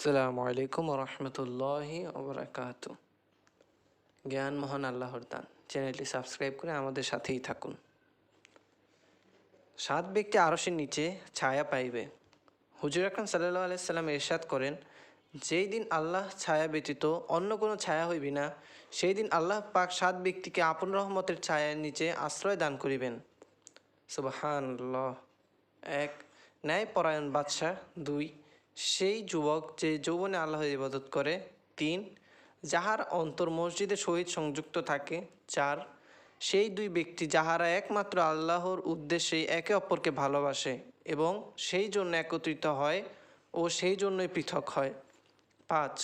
আসসালামু আলাইকুম রহমতুল্লাহি ওবরাকাত জ্ঞান মহান আল্লাহর দান। চ্যানেলটি সাবস্ক্রাইব করে আমাদের সাথেই থাকুন। সাত ব্যক্তি আরসের নিচে ছায়া পাইবে। হুজুর আকরাম সাল্লাহ আলাইসাল্লাম এরশাদ করেন, যেই দিন আল্লাহ ছায়া ব্যতীত অন্য কোনো ছায়া হইবি না, সেই দিন আল্লাহ পাক সাত ব্যক্তিকে আপন রহমতের ছায়ার নিচে আশ্রয় দান করিবেন। সুবাহান এক ন্যায় পরায়ণ বাদশাহ। দুই সেই যুবক যে যৌবনে আল্লাহ ইবাদত করে, তিন, যাহার অন্তর মসজিদের সহিত সংযুক্ত থাকে, চার, সেই দুই ব্যক্তি যাহারা একমাত্র আল্লাহর উদ্দেশ্যে একে অপরকে ভালোবাসে এবং সেই জন্য একত্রিত হয় ও সেই জন্যই পৃথক হয়। পাঁচ,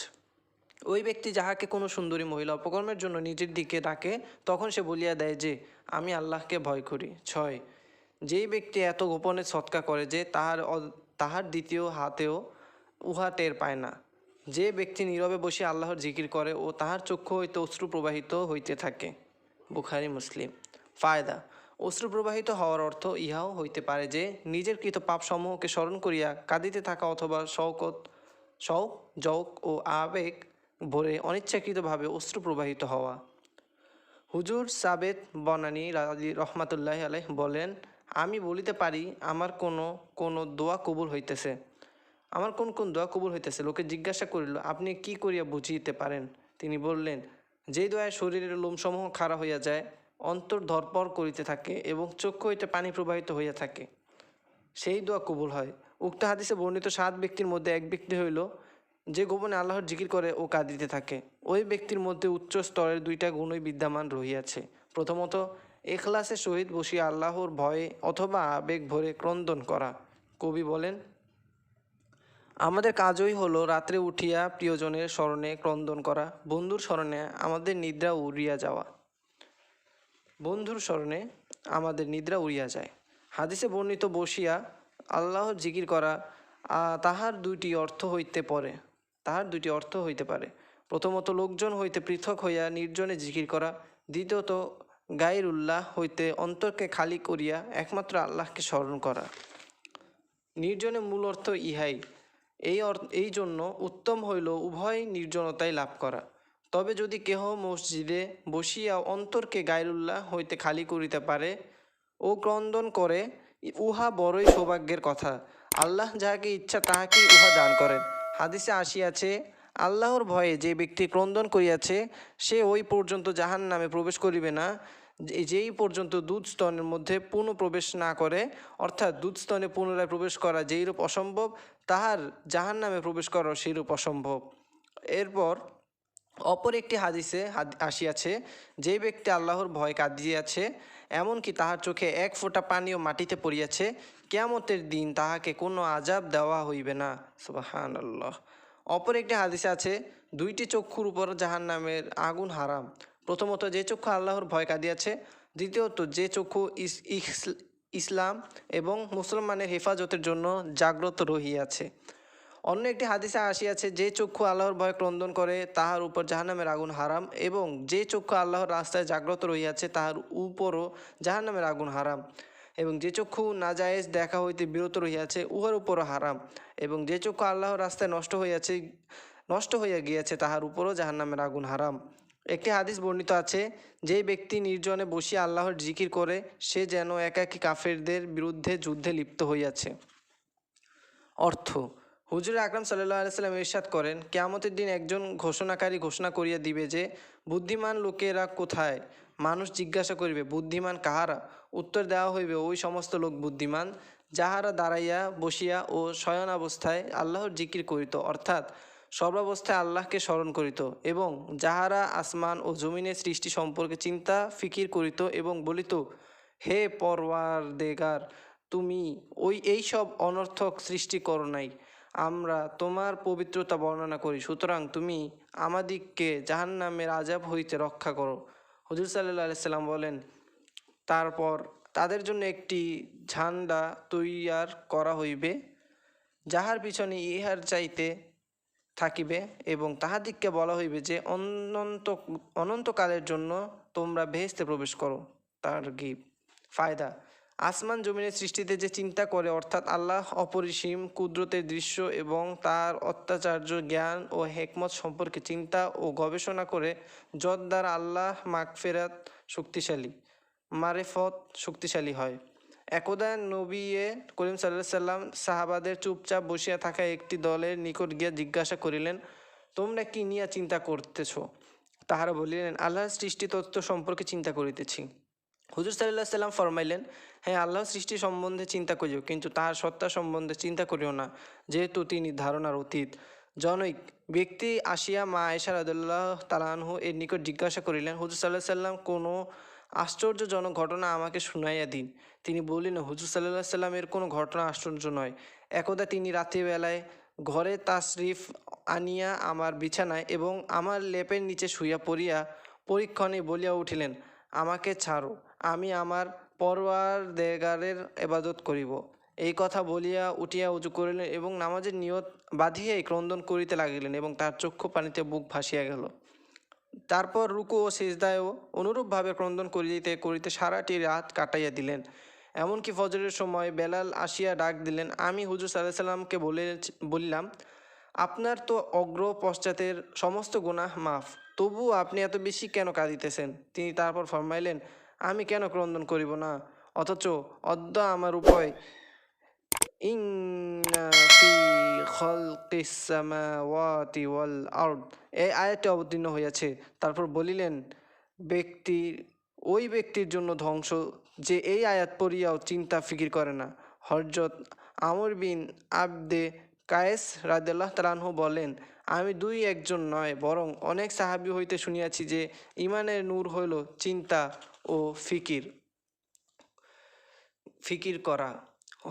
ওই ব্যক্তি যাহাকে কোনো সুন্দরী মহিলা অপকর্মের জন্য নিজের দিকে ডাকে, তখন সে বলিয়া দেয় যে, আমি আল্লাহকে ভয় করি। ছয়, যেই ব্যক্তি এত গোপনে সৎকা করে যে তাহার তাহার দ্বিতীয় হাতেও উহা টের পায় না। যে ব্যক্তি নীরবে বসে আল্লাহর জিকির করে ও তাহার চক্ষু হইতে অশ্রু প্রবাহিত হইতে থাকে। বুখারি, মুসলিম। ফায়দা, অশ্রু প্রবাহিত হওয়ার অর্থ ইহাও হইতে পারে যে, নিজের কৃত পাপসমূহকে স্মরণ করিয়া কাঁদিতে থাকা অথবা শওকত শৌক জৌক ও আবেগ ভরে অনিচ্ছাকৃতভাবে অশ্রু প্রবাহিত হওয়া। হুজুর সাবেত বনানী রাজি রহমাতুল্লাহ আলহ বলেন, আমি বলিতে পারি, আমার কোনো কোনো দোয়া কবুল হইতেছে। আমার কোন কোন দোয়া কবুল হইতেছে? লোকে জিজ্ঞাসা করিল, আপনি কি করিয়া বুঝিতে পারেন? তিনি বললেন যেই দোয়ায় শরীরের লোমসমূহ খাড়া হইয়া যায়, অন্তর ধরপর করিতে থাকে এবং চক্ষু হইতে পানি প্রবাহিত হইয়া থাকে। সেই দোয়া কবুল হয়। উক্ত হাদিসে বর্ণিত সাত ব্যক্তির মধ্যে এক ব্যক্তি হইল, যে গোপনে আল্লাহর জিকির করে ও কাঁদিতে থাকে। ওই ব্যক্তির মধ্যে উচ্চ স্তরের দুইটা গুণই বিদ্যমান রহিয়াছে। প্রথমত, এখলাসের সহিত বসিয়া আল্লাহর ভয়ে অথবা আবেগ ভরে ক্রন্দন করা। কবি বলেন আমাদের কাজই হলো রাত্রে উঠিয়া প্রিয়জনের স্মরণে ক্রন্দন করা, বন্ধুর স্মরণে আমাদের নিদ্রা উড়িয়া যাওয়া। বন্ধুর স্মরণে আমাদের নিদ্রা উড়িয়া যায়। হাদিসে বর্ণিত বসিয়া আল্লাহ জিকির করা তাহার দুইটি অর্থ হইতে পারে, তাহার দুইটি অর্থ হইতে পারে। প্রথমত, লোকজন হইতে পৃথক হইয়া নির্জনে জিকির করা। দ্বিতীয়ত গায়ের উল্লাহ হইতে অন্তরকে খালি করিয়া একমাত্র আল্লাহকে স্মরণ করা। নির্জনে মূল অর্থ ইহাই এই এই জন্য উত্তম হইল উভয় নির্জনতাই লাভ করা। তবে যদি কেহ মসজিদে বসিয়া অন্তরকে গায়রুল্লাহ হইতে খালি করিতে পারে ও ক্রন্দন করে, উহা বড়ই সৌভাগ্যের কথা। আল্লাহ যাহাকে ইচ্ছা তাহাকেই উহা দান করেন। হাদিসে আসিয়াছে, আল্লাহর ভয়ে যে ব্যক্তি ক্রন্দন করিয়াছে, সে ওই পর্যন্ত জাহান নামে প্রবেশ করিবে না। যেই পর্যন্ত দুধ স্তনের মধ্যে পুনঃ প্রবেশ না করে, অর্থাৎ দুধ স্তনে পুনরায় প্রবেশ করা যেইরূপ অসম্ভব, তাহার জাহান নামে প্রবেশ করা সেইরূপ অসম্ভব। এরপর অপর একটি হাদিসে হাদ- আসিয়াছে, যে ব্যক্তি আল্লাহর ভয় কাঁদিয়াছে, এমনকি তাহার চোখে এক ফোঁটা পানিও মাটিতে পড়িয়াছে, কেয়ামতের দিন তাহাকে কোনো আজাব দেওয়া হইবে না। সুবাহান আল্লাহ অপর একটি হাদিসে আছে, দুইটি চক্ষুর উপর জাহান নামের আগুন হারাম। প্রথমত যে চক্ষু আল্লাহর ভয় কাঁদিয়াছে, দ্বিতীয়ত যে চক্ষু ইস- ইস- ইসলাম এবং মুসলমানের হেফাজতের জন্য জাগ্রত রহিয়াছে। অন্য একটি হাদিসে আসিয়াছে, যে চক্ষু আল্লাহর ভয় ক্রন্দন করে, তাহার উপর জাহান্নামের আগুন হারাম এবং যে চক্ষু আল্লাহর রাস্তায় জাগ্রত রহিয়াছে, তাহার উপরও জাহান্নামের আগুন হারাম এবং যে চক্ষু নাজায়েজ দেখা হইতে বিরত রহিয়াছে, উহার উপরও হারাম এবং যে চক্ষু আল্লাহর রাস্তায় নষ্ট হইয়াছে, নষ্ট হইয়া গিয়াছে, তাহার উপরও জাহান্নামের আগুন হারাম। একটি হাদিস বর্ণিত আছে যে ব্যক্তি নির্জনে বসিয়া আল্লাহর জিকির করে, সে যেন একাকী কাফেরদের বিরুদ্ধে যুদ্ধে লিপ্ত হইয়াছে। অর্থ, হুজুর আকরাম সাল্লাহ আলাইসাল্লাম ইরশাদ করেন, কেয়ামতের দিন একজন ঘোষণাকারী ঘোষণা করিয়া দিবে যে, বুদ্ধিমান লোকেরা কোথায়? মানুষ জিজ্ঞাসা করিবে, বুদ্ধিমান কাহারা? উত্তর দেওয়া হইবে, ওই সমস্ত লোক বুদ্ধিমান, যাহারা দাঁড়াইয়া বসিয়া ও শয়ন অবস্থায় আল্লাহর জিকির করিত। অর্থাৎ সর্বাবস্থায় আল্লাহকে স্মরণ করিত এবং যাহারা আসমান ও জমিনের সৃষ্টি সম্পর্কে চিন্তা, ফিকির করিত এবং বলিত, হে পরওয়ার দেগার তুমি ওই এই সব অনর্থক সৃষ্টি করো নাই। আমরা তোমার পবিত্রতা বর্ণনা করি। সুতরাং তুমি আমাদিগকে জাহান্নামের আজাব হইতে রক্ষা করো। হুজুর সাল্লাহ সাল্লাম বলেন, তারপর তাদের জন্য একটি ঝান্ডা তৈয়ার করা হইবে, যাহার পিছনে ইহার চাইতে থাকিবে এবং তাহাদিগকে বলা হইবে যে, অনন্ত, অনন্তকালের জন্য তোমরা বেহেস্তে প্রবেশ করো। তার গিফট ফায়দা? আসমান জমিনের সৃষ্টিতে যে চিন্তা করে, অর্থাৎ আল্লাহ অপরিসীম, কুদরতের দৃশ্য এবং তার অত্যাচার্য জ্ঞান ও হেকমত সম্পর্কে চিন্তা ও গবেষণা করে যদ দ্বারা আল্লাহ মাগফেরাত শক্তিশালী, মারেফত শক্তিশালী হয়। একদা নবিয়ে করিম সাল্লাহ সাল্লাম সাহাবাদের চুপচাপ বসিয়া থাকা একটি দলের নিকট গিয়া জিজ্ঞাসা করিলেন, তোমরা কি নিয়ে চিন্তা করতেছ? তাহারা বলিলেন, আল্লাহর সৃষ্টি তত্ত্ব সম্পর্কে চিন্তা করিতেছি। হুজুর সাল্লাহ সাল্লাম ফরমাইলেন হ্যাঁ আল্লাহ সৃষ্টি সম্বন্ধে চিন্তা করিও, কিন্তু তাহার সত্তা সম্বন্ধে চিন্তা করিও না, যেহেতু তিনি ধারণার অতীত। জনৈক ব্যক্তি আসিয়া মা আয়সা রাদুল্লাহ তালানহু এর নিকট জিজ্ঞাসা করিলেন, হুজুর সাল্লাহ সাল্লাম কোনো আশ্চর্যজনক ঘটনা আমাকে শুনাইয়া দিন। তিনি বললেন, হুজুর সাল্লাহ সাল্লামের কোনো ঘটনা আশ্চর্য নয়। একদা তিনি রাত্রিবেলায় ঘরে তাশরিফ আনিয়া আমার বিছানায় এবং আমার লেপের নিচে শুইয়া পড়িয়া পরীক্ষণে বলিয়া উঠিলেন, আমাকে ছাড়ো, আমি আমার পরওয়ার দেগারের এবাদত করিব এই কথা বলিয়া উঠিয়া উঁচু করিলেন এবং নামাজের নিয়ত বাঁধিয়াই ক্রন্দন করিতে লাগিলেন এবং তার চক্ষু পানিতে বুক ভাসিয়া গেল। তারপর রুকু ও সেজদায়ও অনুরূপভাবে ক্রন্দন করিতে করিতে সারাটি রাত কাটাইয়া দিলেন। এমনকি ফজরের সময় বেলাল আসিয়া ডাক দিলেন, আমি হুজুর সাল্লাহ সাল্লামকে বলে বললাম, আপনার তো অগ্র পশ্চাতের সমস্ত গুনাহ মাফ তবুও আপনি এত বেশি কেন কাঁদিতেছেন? তিনি তারপর ফরমাইলেন, আমি কেন ক্রন্দন করিব না? অথচ অদ্য আমার উপায় ওয়াল এই আয়াতটি অবতীর্ণ হইয়াছে। তারপর বলিলেন, ব্যক্তি, ওই ব্যক্তির জন্য ধ্বংস যে এই আয়াত পড়িয়াও চিন্তা ফিকির করে না। হরজত আমর বিন আবদে কায়েস রাদেল্লাহ তালানহু বলেন, আমি দুই একজন নয়, বরং অনেক সাহাবি হইতে শুনিয়াছি যে ইমানের নূর হইল চিন্তা ও ফিকির ফিকির করা।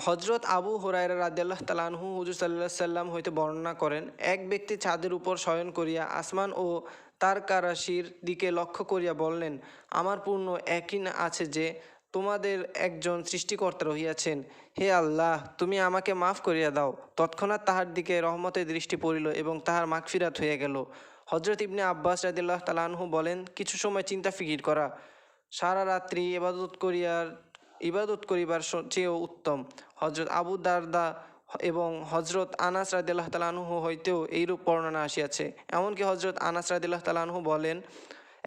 হজরত আবু হুরায়রা রাদিয়াল্লাহ তালানহু হুজুর সাল্লাহ সাল্লাম হইতে বর্ণনা করেন, এক ব্যক্তি ছাদের উপর শয়ন করিয়া আসমান ও তার কারাশির দিকে লক্ষ্য করিয়া বললেন, আমার পূর্ণ একই আছে যে তোমাদের একজন সৃষ্টিকর্তা রহিয়াছেন। হে আল্লাহ, তুমি আমাকে মাফ করিয়া দাও। তৎক্ষণাৎ তাহার দিকে রহমতের দৃষ্টি পড়িল এবং তাহার মাগফিরাত হইয়া গেল। হজরত ইবনে আব্বাস রাদিল্লাহ তালানহু বলেন, কিছু সময় চিন্তা ফিকির করা। সারা রাত্রি ইবাদত করিয়ার ইবাদত করিবার চেয়েও উত্তম। হজরত আবু দারদা এবং হজরত আনাস রাদিল্লাহ তালানহু হইতেও এইরূপ বর্ণনা আসিয়াছে। এমনকি হজরত আনাস রাদিল্লাহ তালানহু বলেন,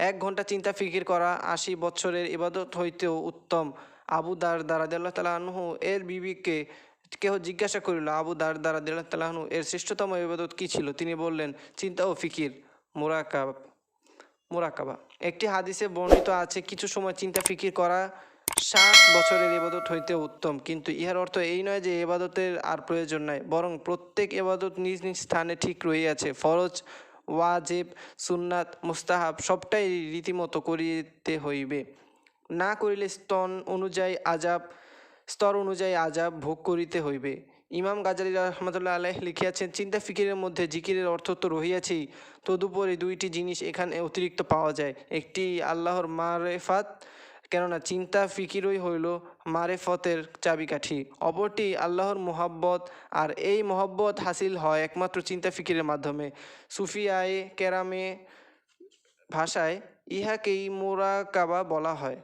এক ঘণ্টা চিন্তা ফিকির করা আশি বছরের ইবাদত হইতেও উত্তম। আবু দার দারাদিল্লাহ তালানহু এর বিবিকে কেহ জিজ্ঞাসা করিল, আবু দার দারাদিল্লাহ তালাহনু এর শ্রেষ্ঠতম ইবাদত কী ছিল? তিনি বললেন, চিন্তা ও ফিকির, মোরাকাব, মোরাকাবা। একটি হাদিসে বর্ণিত আছে, কিছু সময় চিন্তা ফিকির করা ষাট বছরের এবাদত হইতে উত্তম। কিন্তু ইহার অর্থ এই নয় যে এবাদতের আর প্রয়োজন নাই, বরং প্রত্যেক এবাদত নিজ নিজ স্থানে ঠিক রহিয়াছে। ফরজ, ওয়াজেব, সুন্নাত, মুস্তাহাব সবটাই রীতিমতো করিতে হইবে। না করিলে স্তন অনুযায়ী আজাব স্তর অনুযায়ী আজাব ভোগ করিতে হইবে। ইমাম গাজালি রহমতুল্লাহ আলাহ লিখিয়াছেন, চিন্তা ফিকিরের মধ্যে জিকিরের অর্থ তো রহিয়াছেই, তদুপরি দুইটি জিনিস এখানে অতিরিক্ত পাওয়া যায়। একটি আল্লাহর মারেফাত কেননা চিন্তা ফিকিরই হইল মারেফতের চাবিকাঠি। অপরটি আল্লাহর মোহাব্বত, আর এই মোহাব্বত হাসিল হয় একমাত্র চিন্তা ফিকিরের মাধ্যমে। সুফিয়ায়ে কেরামে ভাষায়, ইহাকেই মোরাকাবা বলা হয়।